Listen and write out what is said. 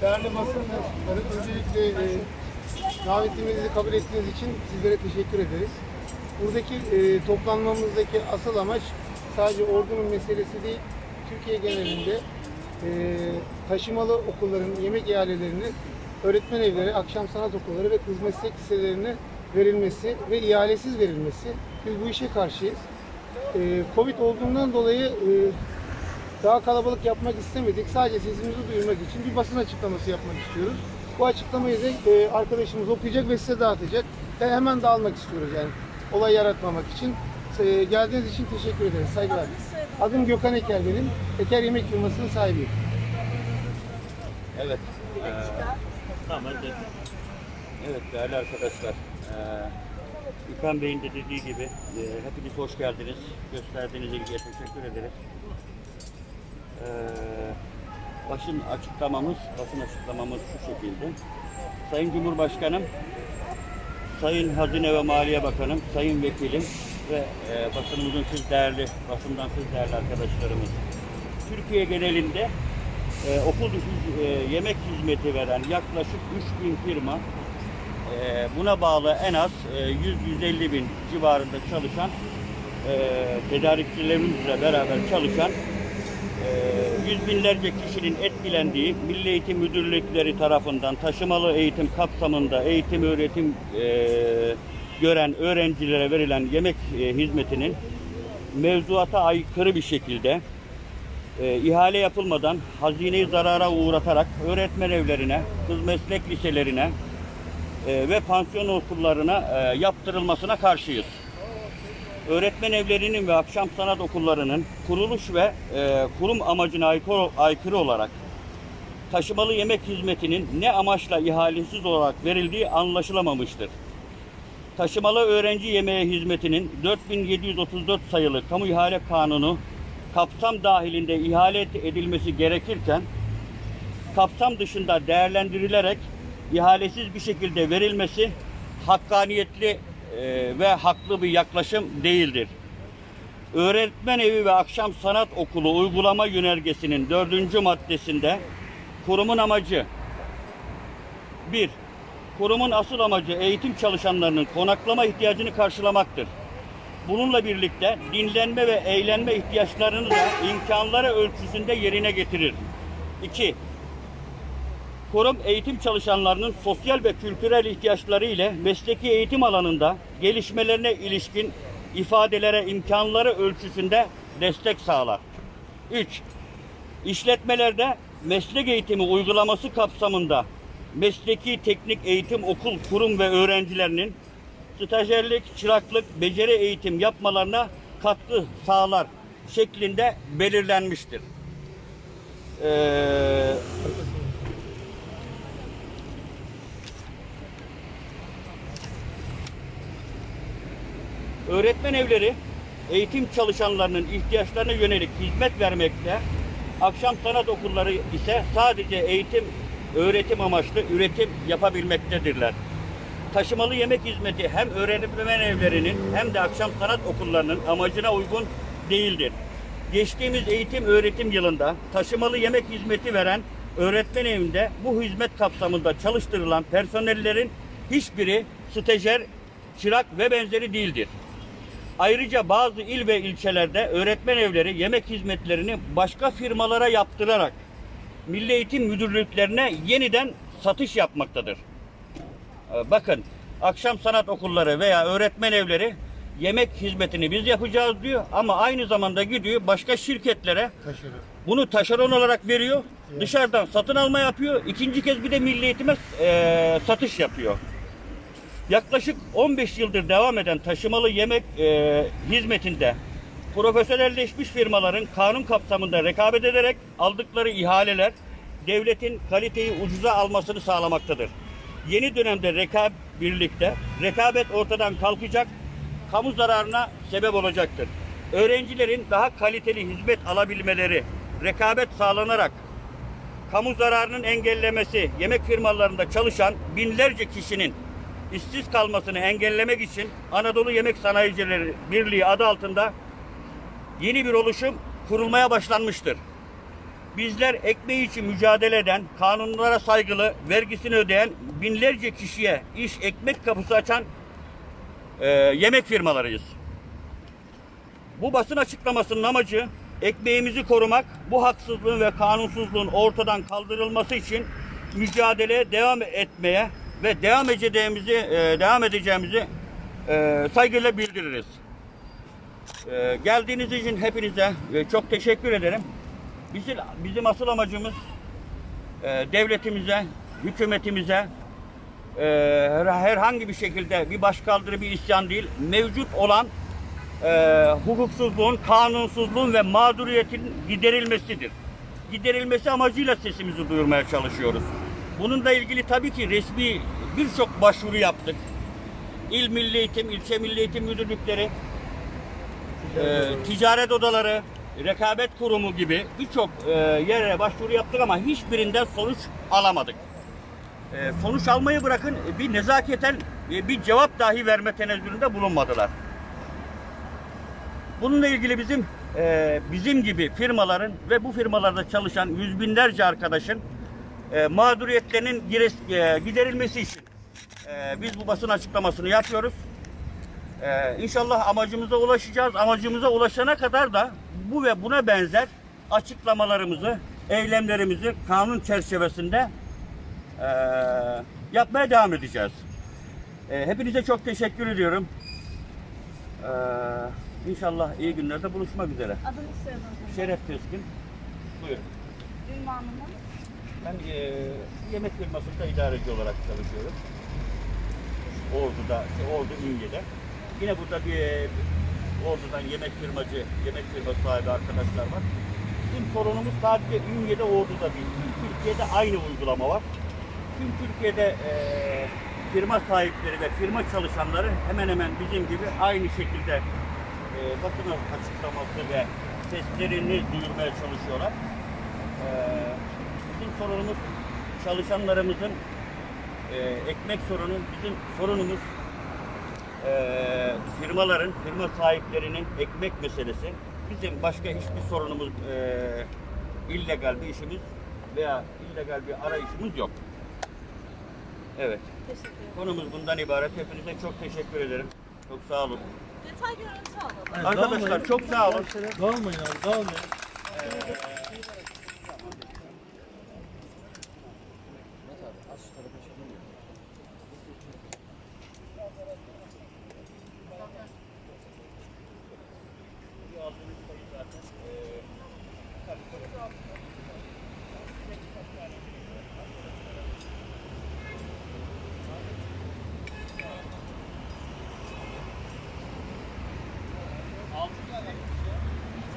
Değerli basın öncelikle e, davetimizi kabul ettiğiniz için sizlere teşekkür ederiz. Buradaki e, toplanmamızdaki asıl amaç sadece ordunun meselesi değil, Türkiye genelinde e, taşımalı okulların yemek ihalelerini öğretmen evleri, akşam sanat okulları ve kız meslek liselerine verilmesi ve ihalesiz verilmesi. Biz bu işe karşıyız. E, Covid olduğundan dolayı e, daha kalabalık yapmak istemedik. Sadece sesimizi duyurmak için bir basın açıklaması yapmak istiyoruz. Bu açıklamayı da e, arkadaşımız okuyacak ve size dağıtacak. Ve hemen dağılmak istiyoruz yani. Olay yaratmamak için. E, geldiğiniz için teşekkür ederiz. Saygılar. Adım Gökhan Eker benim. Eker Yemek firmasının sahibiyim. Evet. Ee, tamam. hadi. Evet değerli arkadaşlar. Ee, İlkan Bey'in de dediği gibi e, hepiniz hoş geldiniz. Gösterdiğiniz ilgiye teşekkür ederiz. Ee, başın açıklamamız, basın açıklamamız şu şekilde. Sayın Cumhurbaşkanım, Sayın Hazine ve Maliye Bakanım, Sayın Vekilim ve e, basınımızın siz değerli, basından siz değerli arkadaşlarımız. Türkiye genelinde e, okul e, yemek hizmeti veren yaklaşık 3000 firma e, buna bağlı en az e, 100-150 bin civarında çalışan e, tedarikçilerimizle beraber çalışan yüz binlerce kişinin etkilendiği Milli Eğitim Müdürlükleri tarafından taşımalı eğitim kapsamında eğitim öğretim e, gören öğrencilere verilen yemek e, hizmetinin mevzuata aykırı bir şekilde e, ihale yapılmadan hazineyi zarara uğratarak öğretmen evlerine, kız meslek liselerine e, ve pansiyon okullarına e, yaptırılmasına karşıyız. Öğretmen evlerinin ve akşam sanat okullarının kuruluş ve e, kurum amacına aykırı, aykırı olarak taşımalı yemek hizmetinin ne amaçla ihalesiz olarak verildiği anlaşılamamıştır. Taşımalı öğrenci yemeği hizmetinin 4734 sayılı Kamu İhale Kanunu kapsam dahilinde ihale edilmesi gerekirken kapsam dışında değerlendirilerek ihalesiz bir şekilde verilmesi hakkaniyetli e, ve haklı bir yaklaşım değildir. Öğretmen evi ve akşam sanat okulu uygulama yönergesinin dördüncü maddesinde kurumun amacı 1. Kurumun asıl amacı eğitim çalışanlarının konaklama ihtiyacını karşılamaktır. Bununla birlikte dinlenme ve eğlenme ihtiyaçlarını da imkanları ölçüsünde yerine getirir. 2. Kurum eğitim çalışanlarının sosyal ve kültürel ihtiyaçları ile mesleki eğitim alanında gelişmelerine ilişkin ifadelere imkanları ölçüsünde destek sağlar. 3. İşletmelerde meslek eğitimi uygulaması kapsamında mesleki teknik eğitim okul, kurum ve öğrencilerinin stajyerlik, çıraklık, beceri eğitim yapmalarına katkı sağlar şeklinde belirlenmiştir. Ee, öğretmen evleri eğitim çalışanlarının ihtiyaçlarına yönelik hizmet vermekte. Akşam sanat okulları ise sadece eğitim, öğretim amaçlı üretim yapabilmektedirler. Taşımalı yemek hizmeti hem öğretmen evlerinin hem de akşam sanat okullarının amacına uygun değildir. Geçtiğimiz eğitim öğretim yılında taşımalı yemek hizmeti veren öğretmen evinde bu hizmet kapsamında çalıştırılan personellerin hiçbiri stajyer, çırak ve benzeri değildir. Ayrıca bazı il ve ilçelerde öğretmen evleri yemek hizmetlerini başka firmalara yaptırarak Milli Eğitim Müdürlüklerine yeniden satış yapmaktadır. Ee, Bakın akşam sanat okulları veya öğretmen evleri yemek hizmetini biz yapacağız diyor ama aynı zamanda gidiyor başka şirketlere Taşırı. bunu taşeron olarak veriyor. Dışarıdan satın alma yapıyor. İkinci kez bir de milli eğitime e, satış yapıyor. Yaklaşık 15 yıldır devam eden taşımalı yemek e, hizmetinde profesyonelleşmiş firmaların kanun kapsamında rekabet ederek aldıkları ihaleler devletin kaliteyi ucuza almasını sağlamaktadır. Yeni dönemde rekabet birlikte rekabet ortadan kalkacak, kamu zararına sebep olacaktır. Öğrencilerin daha kaliteli hizmet alabilmeleri rekabet sağlanarak kamu zararının engellemesi, yemek firmalarında çalışan binlerce kişinin işsiz kalmasını engellemek için Anadolu Yemek Sanayicileri Birliği adı altında yeni bir oluşum kurulmaya başlanmıştır. Bizler ekmeği için mücadele eden, kanunlara saygılı, vergisini ödeyen binlerce kişiye iş ekmek kapısı açan e, yemek firmalarıyız. Bu basın açıklamasının amacı ekmeğimizi korumak, bu haksızlığın ve kanunsuzluğun ortadan kaldırılması için mücadeleye devam etmeye ve devam edeceğimizi e, devam edeceğimizi e, saygıyla bildiririz. E, geldiğiniz için hepinize e, çok teşekkür ederim. Bizim bizim asıl amacımız e, devletimize, hükümetimize e, her- herhangi bir şekilde bir başkaldırı, bir isyan değil, mevcut olan e, hukuksuzluğun, kanunsuzluğun ve mağduriyetin giderilmesidir. Giderilmesi amacıyla sesimizi duyurmaya çalışıyoruz. Bununla ilgili tabii ki resmi birçok başvuru yaptık. İl Milli Eğitim, ilçe Milli Eğitim Müdürlükleri, e, ticaret odaları, rekabet kurumu gibi birçok e, yere başvuru yaptık ama hiçbirinden sonuç alamadık. E, sonuç almayı bırakın bir nezaketen e, bir cevap dahi verme tenezzülünde bulunmadılar. Bununla ilgili bizim e, bizim gibi firmaların ve bu firmalarda çalışan yüz binlerce arkadaşın e, mağduriyetlerinin gires- e, giderilmesi için e, biz bu basın açıklamasını yapıyoruz. E, inşallah amacımıza ulaşacağız. Amacımıza ulaşana kadar da bu ve buna benzer açıklamalarımızı, eylemlerimizi kanun çerçevesinde e, yapmaya devam edeceğiz. E, hepinize çok teşekkür ediyorum. Ee, inşallah iyi günlerde buluşmak üzere. Adını soyadını. Şeref Keskin. Buyurun. Ünvanınız. Ben e, yemek firmasında idareci olarak çalışıyorum. Ordu'da, Ordu Ünye'de. Yine burada bir e, Ordu'dan yemek firmacı, yemek firması sahibi arkadaşlar var. Bizim sorunumuz sadece Ünye'de, Ordu'da değil. Tüm Türkiye'de aynı uygulama var. Tüm Türkiye'de e, firma sahipleri ve firma çalışanları hemen hemen bizim gibi aynı şekilde e, basın açıklaması ve seslerini duyurmaya çalışıyorlar. E, bizim sorunumuz çalışanlarımızın e, ekmek sorunu, bizim sorunumuz e, firmaların, firma sahiplerinin ekmek meselesi. Bizim başka hiçbir sorunumuz, e, illegal bir işimiz veya illegal bir arayışımız yok. Evet. Konumuz bundan ibaret. Hepinize çok teşekkür ederim. Çok sağ olun. Detay görüntü alalım. Arkadaşlar çok sağ olun. Dağılmayın abi, dağılmayın.